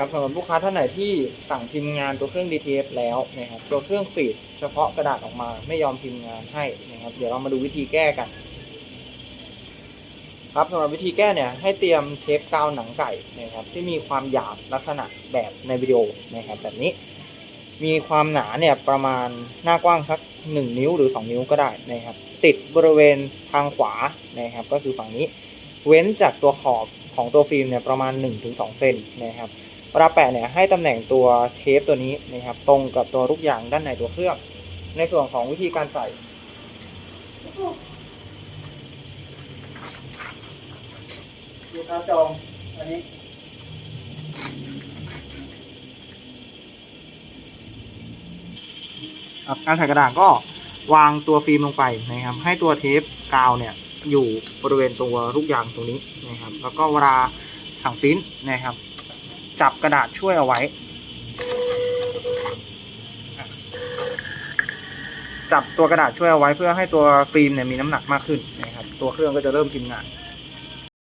ครับสำหรับลูกค้าท่านไหนที่สั่งพิมพ์งานตัวเครื่อง DTF แล้วนะครับตัวเครื่องฟีดเฉพาะกระดาษออกมาไม่ยอมพิมพ์งานให้นะครับเดี๋ยวเรามาดูวิธีแก้กัน ครับสำหรับวิธีแก้เนี่ยให้เตรียมเทปกาวหนังไก่นะครับที่มีความหยาบลักษณะแบบในวิดีโอนะครับแบบนี้ มีความหนาเนี่ยประมาณหน้ากว้างสัก 1 นิ้วหรือ 2 นิ้วก็ได้นะครับติดบริเวณทางขวานะครับก็คือฝั่งนี้ เว้นจากตัวขอบของตัวฟิล์มเนี่ยประมาณ 1-2เซนนะครับ เวลาแปะเนี่ยให้ตำแหน่งตัวเทปตัวนี้นะครับตรงกับตัวลูกยางด้านในตัวเครื่อง ในส่วนของวิธีการใส่ ลูกค้าจองอันนี้ครับการใส่กระดาษก็วางตัวฟิล์มลงไปนะครับ ให้ตัวเทปกาวเนี่ยอยู่บริเวณตัวลูกยางตรงนี้นะครับ แล้วก็เวลาสั่งปริ้นนะครับ จับกระดาษช่วยเอาไว้ จับตัวกระดาษช่วยเอาไว้เพื่อให้ตัวฟิล์มเนี่ยมีน้ำหนักมากขึ้นนะครับ ตัวเครื่องก็จะเริ่มพิมพ์งาน